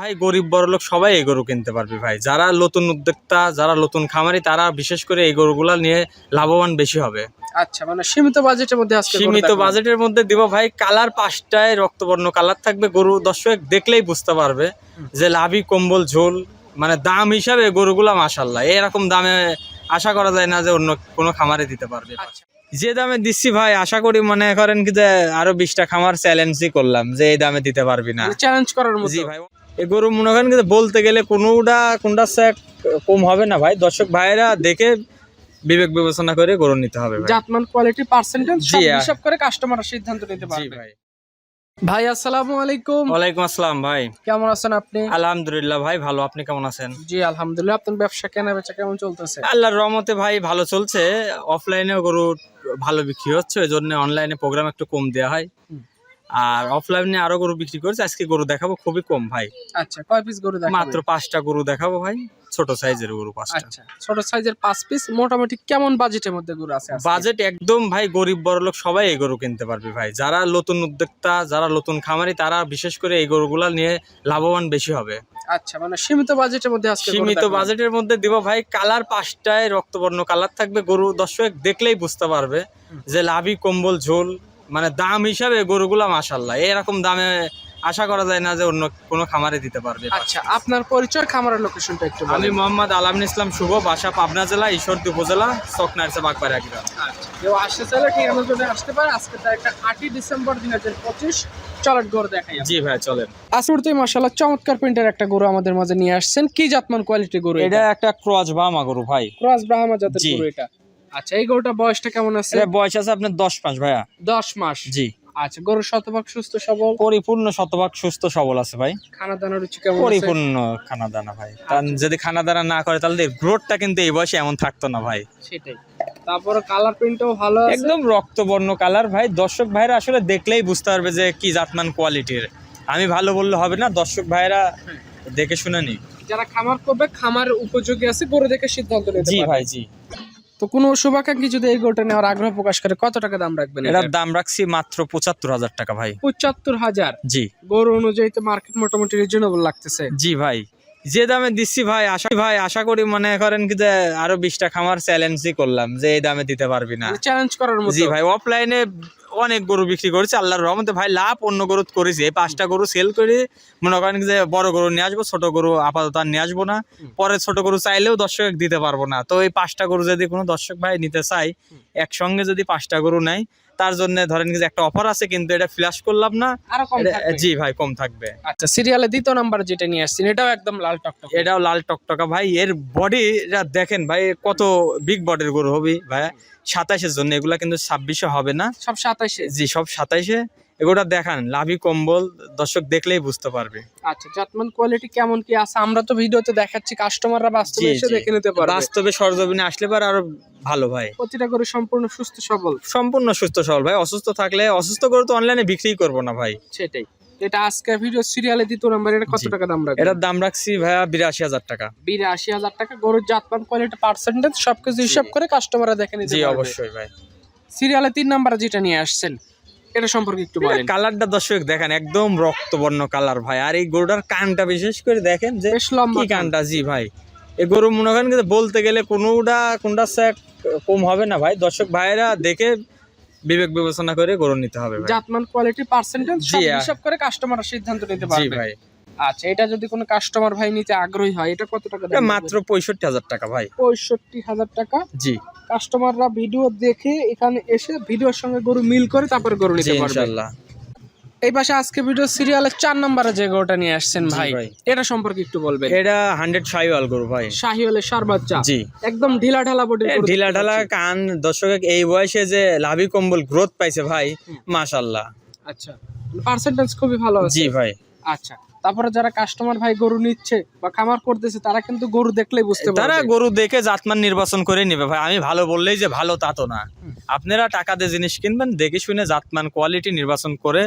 ভাই গরিব বড় লোক সবাই এই গরু কিনতে পারবে ভাই। যারা নতুন উদ্যোক্তা যারা নতুন খামারি তারা বিশেষ করে এই গরুগুলা নিয়ে লাভবান বেশি হবে। আচ্ছা মানে সীমিত বাজেটের মধ্যে আজকে সীমিত বাজেটের মধ্যে দিব ভাই কালার পাঁচটায় রক্তবর্ণ কালার থাকবে গরু দর্শক দেখলেই বুঝতে পারবে যে লাভি কম্বল ঝোল মানে দাম হিসাবে গরুগুলা মাসাল্লাহ এরকম দামে আশা করা যায় না যে অন্য কোনো খামারে দিতে পারবে। আচ্ছা। যে দামে দিচ্ছি ভাই আশা করি মনে করেন কি যে আরও বিশটা খামার চ্যালেঞ্জই করলাম যে এই দামে দিতে পারবি না। চ্যালেঞ্জ করার মতো। ভাই। এই গরু মনে করেন কি যে বলতে গেলে কোনোটা কোনটা স্যাক কম হবে না ভাই। দর্শক ভাইরা দেখে বিবেক বিবেচনা করে গরু নিতে হবে জাতমান কোয়ালিটি পার্সেন্টেজ সব হিসাব করে কাস্টমার সিদ্ধান্ত নিতে পারবে। ভাই। ভাই আসসালামু আলাইকুম। ওয়ালাইকুম আসসালাম ভাই। কেমন আছেন আপনি? আলহামদুলিল্লাহ ভাই ভালো। আপনি কেমন আছেন? জি আলহামদুলিল্লাহ। আপনার ব্যবসা কেনা বেচা কেমন চলতেছে? আল্লাহর রহমতে ভাই ভালো চলছে। অফলাইনেও গরু ভালো বিক্রি হচ্ছে। ওই জন্য অনলাইনে প্রোগ্রাম একটু কম দেওয়া হয়। আর অফলাইনে আরও গরু বিক্রি করছে আজকে গরু দেখাবো খুবই কম ভাই। আচ্ছা কয় পিস গরু দেখাবেন মাত্র পাঁচটা গরু দেখাবো ভাই ছোট সাইজের গরু পাঁচটা। আচ্ছা ছোট সাইজের পাঁচ পিস মোটামুটি কেমন বাজেটের মধ্যে গরু আছে? বাজেট একদম ভাই গরিব বড় লোক সবাই এই গরু কিনতে পারবে ভাই। যারা নতুন উদ্যোক্তা যারা নতুন খামারি তারা বিশেষ করে এই গরুগুলা নিয়ে লাভবান বেশি হবে। আচ্ছা মানে সীমিত বাজেটের মধ্যে আজকে সীমিত বাজেটের মধ্যে দিব ভাই কালার পাঁচটায় রক্তবর্ণ কালার থাকবে গরু দর্শক দেখলেই বুঝতে পারবে যে লাভি কম্বল ঝোল মানে দাম হিসাবে গরুগুলা মাসাল্লাহ এরকম দামে আশা করা যায় না যে অন্য কোনো খামারে দিতে পারবে আচ্ছা আপনার পরিচয় খামারের লোকেশনটা একটু আমি মোহাম্মদ আলামিন ইসলাম শুভ বাসা পাবনা জেলা ঈশ্বরদী উপজেলা চকনারসা বাগবাড়ি গ্রাম। আচ্ছা কেউ আসতে চাইলে ঠিক আমাদের আসতে পারে? আজকে তারিখটা আটই ডিসেম্বর দুই হাজার পঁচিশ গরু দেখাই জি ভাই চলেন। আসুরতে মাসাল্লাহ চমৎকার প্রিন্টের একটা গরু আমাদের মাঝে নিয়ে আসছেন। কি জাতমান কোয়ালিটি গরু এটা? একটা ক্রস বামা গরু ভাই। ক্রস ব্রাহ্মা জাতের গরু এটা। আচ্ছা এই গরুটা বয়সটা কেমন আছে? বয়স আছে আপনার দশ মাস ভাইয়া। দশ মাস? জি। আচ্ছা গরুর শতভাগ সুস্থ সবল? পরিপূর্ণ শতভাগ সুস্থ সবল আছে ভাই। খানা দানা রুচি কেমন পরিপূর্ণ খানা দানা ভাই কারণ যদি খানা দানা না করে তাহলে গ্রোথটা কিন্তু এই বয়সে এমন থাকতো না ভাই। সেটাই। তারপরে কালার প্রিন্টও ভালো একদম রক্তবর্ণ কালার ভাই। দর্শক ভাইরা আসলে দেখলেই বুঝতে পারবে যে কি জাতমান কোয়ালিটির আমি ভালো বললে হবে না দর্শক ভাইরা দেখে শুনে নি যারা খামার করবে খামার উপযোগী আছে গরু দেখে সিদ্ধান্ত নিতে জি ভাই জি। তো কোনো শুভাকাঙ্ক্ষী যদি এই গরুটা নেওয়ার আগ্রহ প্রকাশ করে কত টাকা দাম রাখবেন এটার দাম রাখছি মাত্র পঁচাত্তর হাজার টাকা ভাই। পঁচাত্তর হাজার? জি। গরু অনুযায়ী তো মার্কেট মোটামুটি রিজনেবল লাগতেছে। জি ভাই। যে দামে দিচ্ছি ভাই আশা ভাই আশা করি মনে করেন কি যে আরও বিশটা খামার চ্যালেঞ্জই করলাম যে এই দামে দিতে পারবি না। চ্যালেঞ্জ করার মতো। জি ভাই অফলাইনে অনেক গরু বিক্রি করেছে আল্লাহর রহমতে। ভাই লাভ অন্য গরু করেছে। এই পাঁচটা গরু সেল করে মনে করেন যে বড় গরু নিয়ে আসব ছোট গরু আপাতত আর নিয়ে আসব না। পরে ছোট গরু চাইলেও দর্শক দিতে পারব না। তো এই পাঁচটা গরু যদি কোনো দর্শক ভাই নিতে চাই একসঙ্গে যদি পাঁচটা গরু নেয় তার জন্য ধরেন যে একটা অফার আছে কিন্তু এটা ফ্ল্যাশ করলাম না। আরও কম জি ভাই কম থাকবে। আচ্ছা সিরিয়ালে দ্বিতীয় নাম্বার যেটা নিয়ে আসছেন এটাও একদম লাল টকটকা। এটাও লাল টকটকা। ভাই এর বডি দেখেন ভাই কত বিগ বডির গরু হবি ভাই। সাতাইশের জন্য এগুলা কিন্তু ছাব্বিশে হবে না। সব সাতাইশে। জি সব সাতাইশে। এগুলো দেখান লাভি কম্বল দর্শক দেখলেই বুঝতে পারবে। আচ্ছা জাতমান কোয়ালিটি কেমন কি আছে? আমরা তো ভিডিওতে দেখাচ্ছি কাস্টমাররা বাস্তবে এসে দেখে নিতে পারবে। বাস্তবে সরজমিনে আসলে পারে আরও ভালো ভাই। প্রতিটা গরু সম্পূর্ণ সুস্থ সবল? সম্পূর্ণ সুস্থ সবল ভাই। অসুস্থ থাকলে অসুস্থ গরু তো অনলাইনে বিক্রি করব না ভাই। সেটাই। এটা আজকের ভিডিও সিরিয়ালে দ্বিতীয় নাম্বার এটা কত টাকা দাম রাখবে এটার দাম রাখছি ভাইয়া বিরাশি হাজার টাকা। বিরাশি হাজার টাকা। গরুর জাতমান কোয়ালিটি পার্সেন্টেজ সবকিছু হিসাব করে কাস্টমাররা দেখে নিতে জি অবশ্যই ভাই। সিরিয়ালে তিন নাম্বার যেটা নিয়ে আসছেন এটা সম্পর্কে একটু বলেন। কালারটা দর্শক দেখেন একদম রক্তবর্ণ কালার ভাই। আর এই গরুটার কানটা বিশেষ করে দেখেন যে বেশ লম্বা কানটা জি ভাই। এই গরু মনে করেন কিন্তু বলতে গেলে কোনোটা কোনটা স্যাক কম হবে না ভাই। দর্শক ভাইরা দেখে বিবেক বিবেচনা করে গরু নিতে হবে ভাই। জাতমান কোয়ালিটি পার্সেন্টেজ সব হিসাব করে কাস্টমাররা সিদ্ধান্ত নিতে জি পারবে। ভাই। আচ্ছা এটা যদি কোনো কাস্টমার ভাই নিতে আগ্রহী হয় এটা কত টাকা দাম মাত্র পঁয়ষট্টি হাজার টাকা ভাই। পঁয়ষট্টি হাজার টাকা? জি। কাস্টমাররা ভিডিও দেখে এখানে এসে ভিডিওর সঙ্গে গরু মিল করে তারপরে গরু নিতে পারবে। ইনশাল্লাহ এই পাশে আজকে ভিডিও সিরিয়ালের চার নম্বরে যে গরুটা নিয়ে আসছেন ভাই। এটা সম্পর্কে একটু বলবেন। এটা হান্ড্রেড সাইওয়াল গরু ভাই। শাহিওয়ালের সার বাচ্চা জি। একদম ঢিলা ঢালা বডি ঢিলা ঢালা কান দর্শক এই বয়সে যে লাভি কম্বল গ্রোথ পাইছে ভাই মাশাল্লাহ আচ্ছা পার্সেন্টেজ খুবই ভালো আছে। জি ভাই। আচ্ছা তারপরে যারা কাস্টমার ভাই গরু নিচ্ছে বা খামার করতেছে তারা কিন্তু গরু দেখলেই বুঝতে তারা গরু দেখে জাতমান নির্বাচন করে নেবে ভাই। আমি ভালো বললেই যে ভালো তা তো না। আপনারা টাকা দিয়ে জিনিস কিনবেন দেখে শুনে জাতমান কোয়ালিটি নির্বাচন করে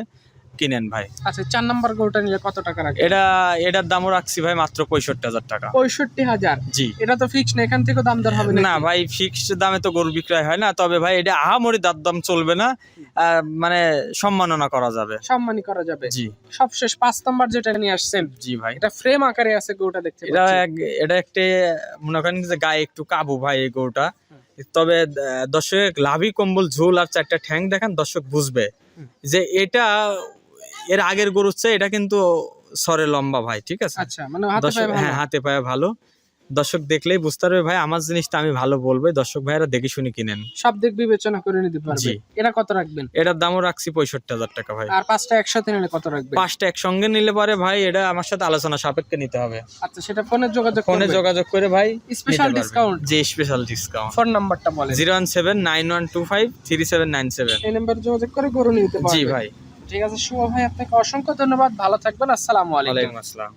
কিনেন ভাই। আচ্ছা চার নাম্বার গরুটা নিলে কত টাকা রাখবে এটা এটার দামও রাখছি ভাই মাত্র পঁয়ষট্টি হাজার টাকা। পঁয়ষট্টি হাজার? জি। এটা তো ফিক্স না এখান থেকে দাম দর হবে না ভাই ফিক্সড দামে তো গরু বিক্রয় হয় না। তবে ভাই এটা আহামরি দার দাম চলবে না। মানে সম্মাননা করা যাবে। সম্মানী করা যাবে। জি। সবশেষ পাঁচ নাম্বার যেটা নিয়ে আসছেন জি ভাই। এটা ফ্রেম আকারে আছে গরুটা দেখতে এটা এটা একটা মনে করেন যে গায়ে একটু কাবু ভাই এই গরুটা। তবে দর্শক লাভি কম্বল ঝোল আর চারটা ঠ্যাং দেখেন দর্শক বুঝবে যে এটা এর আগের গরুর চেয়ে এটা কিন্তু সরে লম্বা ভাই ঠিক আছে? আচ্ছা মানে হাতে পায়ে ভালো। দর্শক দেখলেই বুঝতে পারবে ভাই আমার জিনিসটা আমি ভালো বলব দর্শক ভাইরা দেখে শুনে কিনেন। সব দিক বিবেচনা করে নিতে পারবে। এটা কত রাখবেন? এটার দামও রাখছি পঁয়ষট্টি হাজার টাকা ভাই। আর পাঁচটা একসাথে নিলে কত রাখবেন? পাঁচটা একসঙ্গে নিলে পরে ভাই এটা আমার সাথে আলোচনা সাপেক্ষে নিতে হবে। আচ্ছা সেটা ফোনে যোগাযোগ ফোনে যোগাযোগ করে ভাই স্পেশাল ডিসকাউন্ট যে স্পেশাল ডিসকাউন্ট ফোন নাম্বারটা বলেন। Zero one seven nine one two five three seven nine seven. এই নাম্বারে যোগাযোগ করে গরু নিতে পারবে জি ভাই। ঠিক আছে শুভ ভাই আপনাকে অসংখ্য ধন্যবাদ। ভালো থাকবেন। আসসালামু আলাইকুম। আসসালাম।